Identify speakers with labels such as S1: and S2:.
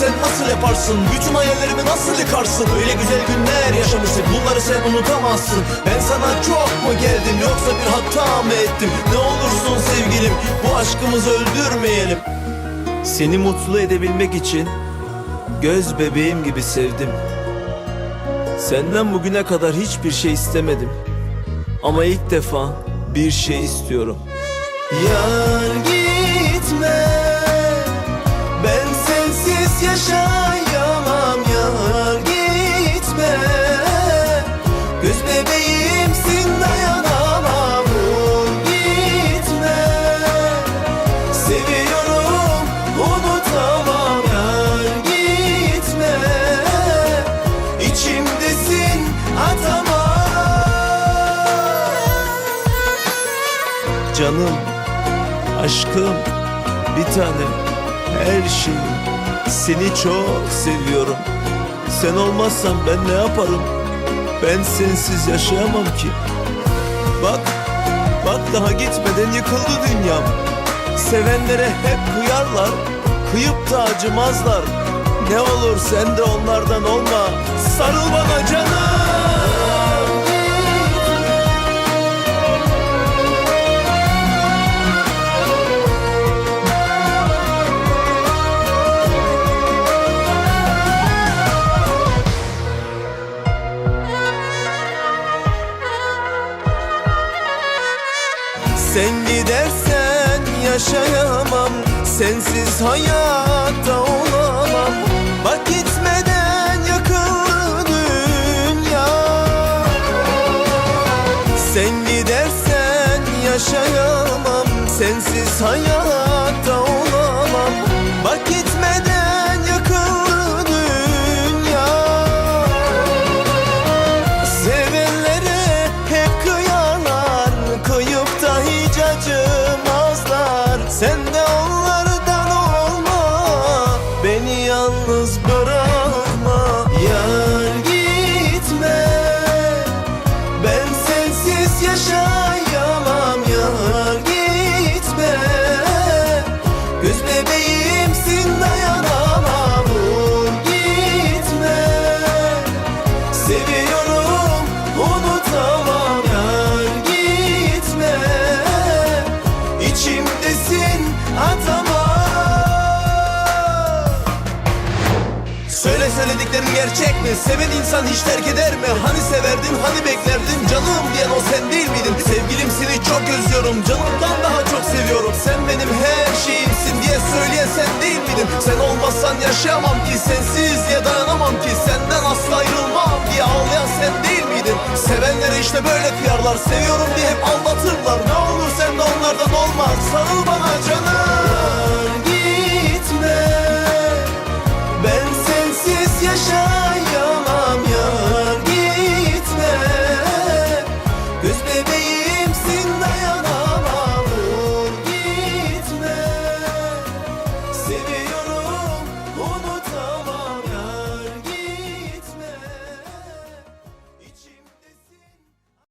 S1: sen nasıl yaparsın? Bütün hayallerimi nasıl yıkarsın? Öyle güzel günler yaşamıştık bunları sen unutamazsın Ben sana çok mu geldim yoksa bir hata mı ettim? Ne olursun sevgilim bu aşkımızı öldürmeyelim
S2: Seni mutlu edebilmek için göz bebeğim gibi sevdim. Senden bugüne kadar hiçbir şey istemedim. Ama ilk defa bir şey istiyorum. Yar Göz bebeğimsin dayanamam gitme. Seviyorum unutamam yar gitme İçimdesin atamam Canım, aşkım, bir tanem, her şeyim Seni çok seviyorum Sen olmazsan ben ne yaparım? Ben sensiz yaşayamam ki. Bak, bak daha gitmeden yıkıldı dünyam. Sevenlere hep kıyarlar Kıyıp da acımazlar. Ne olur sen de onlardan olma. Sarıl bana canım Sen gidersen yaşayamam Sensiz hayatta olamam. Bak gitmeden yakın dünya. Sen gidersen yaşayamam Sensiz hayatta yalnız Yar gitme. Ben sensiz yaşayamam. Yar gitme. Göz bebeğimsin dayanamam. Vur gitme. Seviyorum
S1: Söyle söylediklerin gerçek mi? Seven insan hiç terk eder mi? Hani severdin hani beklerdin Canım diyen o sen değil miydin? Sevgilim seni çok özlüyorum Canımdan daha çok seviyorum Sen benim her şeyimsin diye söyleyen sen değil miydin? Sen olmazsan yaşayamam ki Sensiz ya dayanamam ki Senden asla ayrılmam diye ağlayan sen değil miydin? Sevenlere işte böyle kıyarlar Seviyorum diye hep aldatırlar Ne olur sen de onlardan olma Sarıl bana can Seni